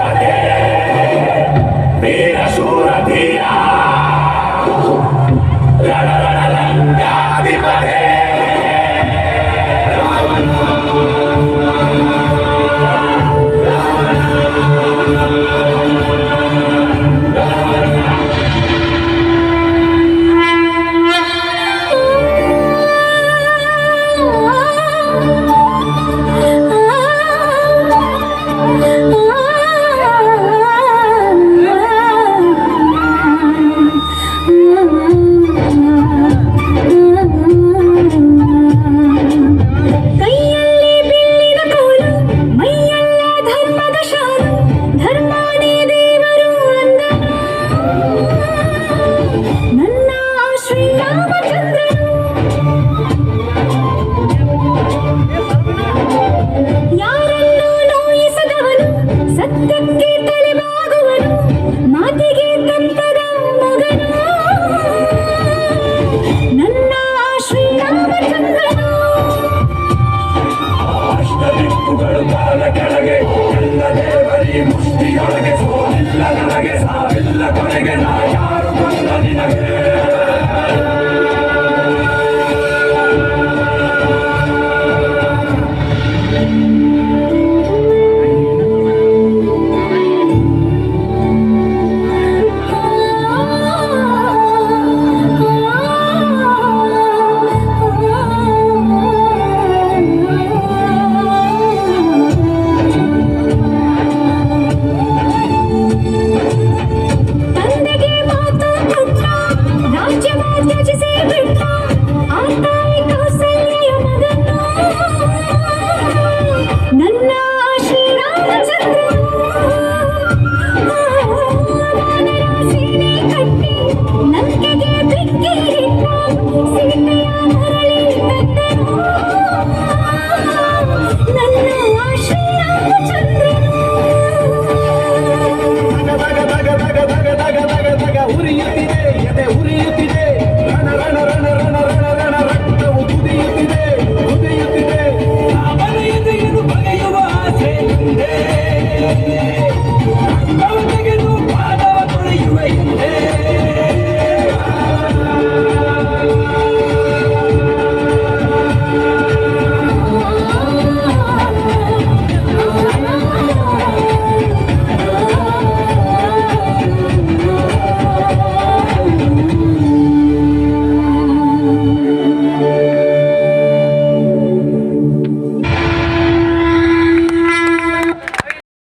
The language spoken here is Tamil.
பதே வீர சூர வீரா அதிபதே चंद्र I'm gonna